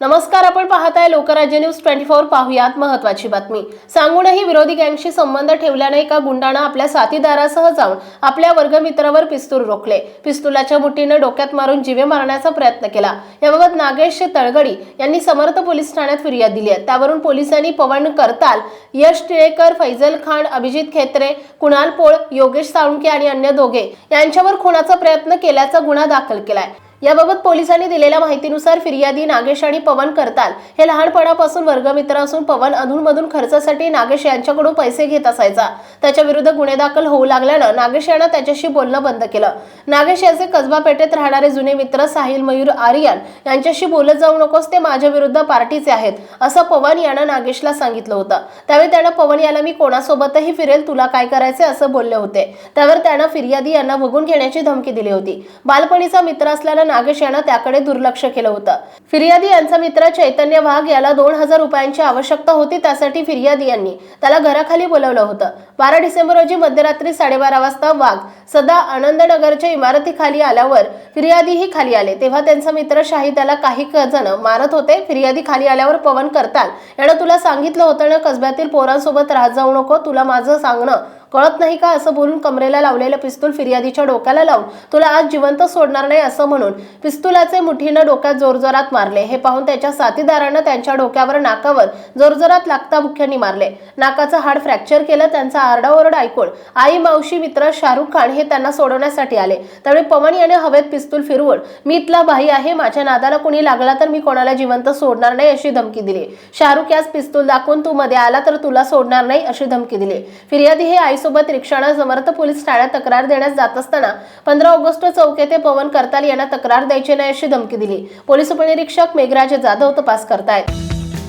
नमस्कार आपण पाहताय लोकराज्य न्यूज ट्वेंटी फोर पाहुयात महत्वाची बातमी. सांगूनही विरोधी गँगशी संबंध ठेवल्याने एका गुंडानं आपल्या साथीदारासह जाऊन आपल्या वर्गमित्रावर पिस्तूल रोखले. पिस्तुलाच्या मुठीनं डोक्यात मारून जीवे मारण्याचा प्रयत्न केला. याबाबत नागेश तळगडी यांनी समर्थ पोलीस ठाण्यात फिर्याद दिली आहे. त्यावरून पोलिसांनी पवन करताल यश टिळेकर फैजल खान अभिजित खेत्रे कुणाल पोळ योगेश साळुंके आणि अन्य दोघे यांच्यावर खुनाचा प्रयत्न केल्याचा गुन्हा दाखल केलाय. याबाबत पोलिसांनी दिलेल्या माहितीनुसार फिर्यादी नागेश आणि पवन करताल हे लहानपणापासून वर्गमित्र असून पवन अधूनमधून खर्चासाठी नागेश यांच्याकडून पैसे घेत असायचा. त्याच्या विरुद्ध गुन्हे दाखल होऊ लागल्यानं नागेश यानं त्याच्याशी बोलणं बंद केलं. नागेश याचे कसबा पेठेत राहणारे जुने मित्र साहिल मयूर आर्यन यांच्याशी बोलत जाऊ नकोस ते माझ्या विरुद्ध पार्टीचे आहेत असं पवन यानं नागेशला सांगितलं होतं. त्यावेळी त्यानं पवन याला मी कोणासोबतही फिरेल तुला काय करायचे असं बोलले होते. त्यावर त्यानं फिर्यादी यांना बघून घेण्याची धमकी दिली होती. बालपणीचा मित्र असल्यानं नागेश यानं त्याकडे दुर्लक्ष केलं होतं. फिर्यादी यांचा मित्र चैतन्य वाघ याला दोन हजार रुपयांची आवश्यकता होती त्यासाठी फिर्यादी यांनी त्याला घराखाली बोलवलं होतं. बारा डिसेंबर रोजी मध्यरात्री साडेबारा वाजता वाघ सदा आनंदनगरच्या इमारतीखाली आल्यावर फिर्यादीही खाली आले. तेव्हा त्यांचा मित्र शाही त्याला काही जण मारत होते. फिर्यादी खाली आल्यावर पवन करताल यानं तुला सांगितलं होतं ना कसब्यातील पोरांसोबत राहत जाऊ नको तुला माझं सांगणं कळत नाही का असं बोलून कमरेला लावलेलं पिस्तूल फिर्यादीच्या डोक्याला लावून तुला आज जिवंत सोडणार नाही असं म्हणून पिस्तुलाचे मुठीनं डोक्यात जोरजोरात मारले. हे पाहून त्याच्या साथीदारानं त्यांच्या डोक्यावर नाकावर जोरजोरात लागता मुख्यांनी मारले. नाकाचं हाड फ्रॅक्चर केलं त्यांचा आरडाओरड ऐकून आई मावशी मित्र शाहरुख खान हे त्यांना सोडवण्यासाठी आले. त्यावेळी पवन याने हवेत पिस्तूल फिरवून मी इथला भाई आहे माझ्या नादाला कुणी लागला तर मी कोणाला जिवंत सोडणार नाही? अशी धमकी दिली. शाहरुख यास पिस्तूल दाखवून तू मध्ये आला तर तुला सोडणार नाही? अशी धमकी दिली. फिर्यादी हे आईसोबत रिक्षानं समर्थ पोलीस ठाण्यात तक्रार देण्यास जात असताना पंधरा ऑगस्ट चौक येथे पवन करताल यांना तक्रार द्यायची नाही अशी धमकी दिली. पोलीस उपनिरीक्षक मेघराज जाधव तपास करतायत.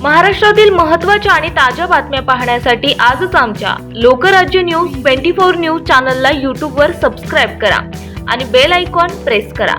महाराष्ट्रातील महत्त्वाच्या आणि ताज्या बातम्या पाहण्यासाठी आजच आमच्या Lokrajya news twenty four news चॅनलला यूट्यूबवर सबस्क्राईब करा आणि बेल आयकॉन प्रेस करा.